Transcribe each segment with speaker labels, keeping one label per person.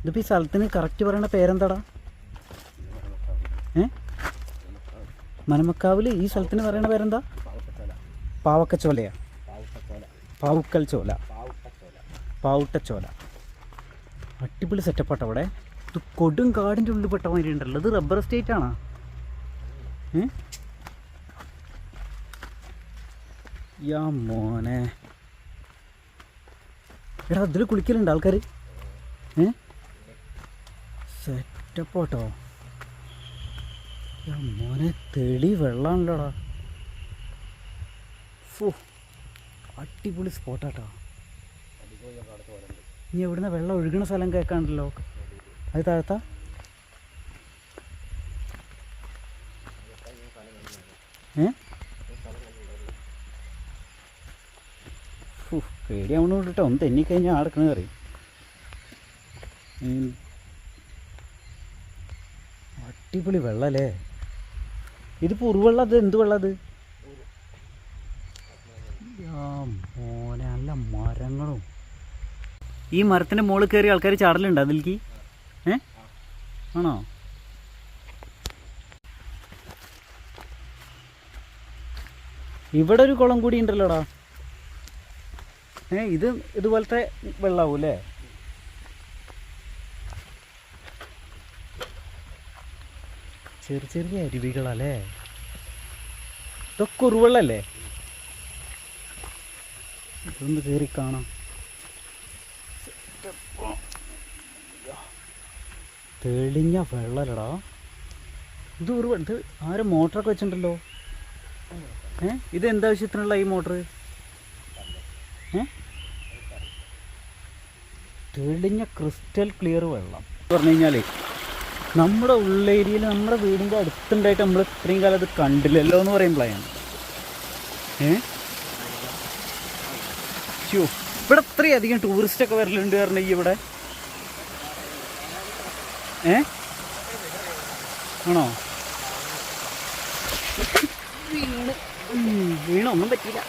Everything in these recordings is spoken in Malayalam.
Speaker 1: ഇതിപ്പോൾ ഈ സ്ഥലത്തിന് കറക്റ്റ് പറയണ പേരെന്താടാ? ഏ? മനമക്കാവിൽ ഈ സ്ഥലത്തിന് പറയണ പേരെന്താ? പാവക്കച്ചോലയാ. പാവുക്കൽ ചോല പാവുട്ടച്ചോല. അടിപൊളി സെറ്റപ്പാട്ടോ അവിടെ. ഇത് കൊടും കാടിന്റെ ഉള്ളിൽ പെട്ട മാതിരി ഉണ്ടല്ലോ ഇത് റബ്ബർ എസ്റ്റേറ്റ് ആണോ? ഏ? യാ മോനെ. എടാ അതിൽ കുളിക്കലുണ്ട് ആൾക്കാർ ഏ? സെറ്റപ്പോട്ടോ മോനെ തെളി വെള്ളമാണല്ലോടാ ഫോ അടിപൊളി സ്പോട്ടാട്ടോ നീ എവിടുന്ന വെള്ളം ഒഴുകണ സ്ഥലം കേൾക്കാണ്ടല്ലോ അത് താഴത്താ? ഏ ഫു, പേടിയാവണ കേട്ടോ ഒന്ന് തെന്നിക്കഴിഞ്ഞാൽ ആടക്കണ കറി അടിപൊളി വെള്ളല്ലേ? ഇതിപ്പോൾ ഉറുവെള്ളത് എന്ത് വെള്ളം അത്? മോനെ നല്ല മരങ്ങളും. ഈ മരത്തിന്റെ മുകളിൽ കയറി ആൾക്കാർ ചാടലുണ്ട് അതിലേക്ക് ഏ? ആണോ? ഇവിടെ ഒരു കുളം കൂടി ഉണ്ടല്ലോടാ. ഏ ഇത് ഇതുപോലത്തെ വെള്ളമാവും അല്ലേ ചെറിയ ചെറിയ അരുവികളല്ലേ? ഇതൊക്കെ ഉരുവെള്ളല്ലേ ഇതൊന്ന് കയറി കാണാം. തെളിഞ്ഞ വെള്ളല്ലടാ. ഇത് ഉറുവ ഇത് ആരും മോട്ടറൊക്കെ വെച്ചിട്ടുണ്ടല്ലോ. ഏ ഇത് എന്താവശ്യത്തിനുള്ള ഈ മോട്ടർ ഏ തെളിഞ്ഞ ക്രിസ്റ്റൽ ക്ലിയർ വെള്ളം. പറഞ്ഞു കഴിഞ്ഞാലേ നമ്മുടെ ഉള്ളേരിയയിൽ നമ്മുടെ വീടിന്റെ അടുത്തുണ്ടായിട്ട് നമ്മൾ ഇത്രയും കാലം അത് കണ്ടില്ലല്ലോ എന്ന് പറയുമ്പോഴാണ് ഏ? ഷോ ഇവിടെ ഇത്രയധികം അധികം ടൂറിസ്റ്റൊക്കെ വരലുണ്ട് കാരണം ഈ ഇവിടെ. ഏ? ആണോ? വീണ്. വീണൊന്നും പറ്റിയില്ല.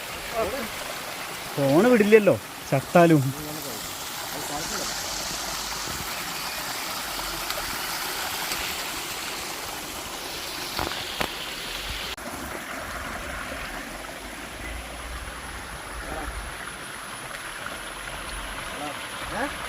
Speaker 1: ഫോണ് വിടില്ലല്ലോ ചത്താലും Yeah.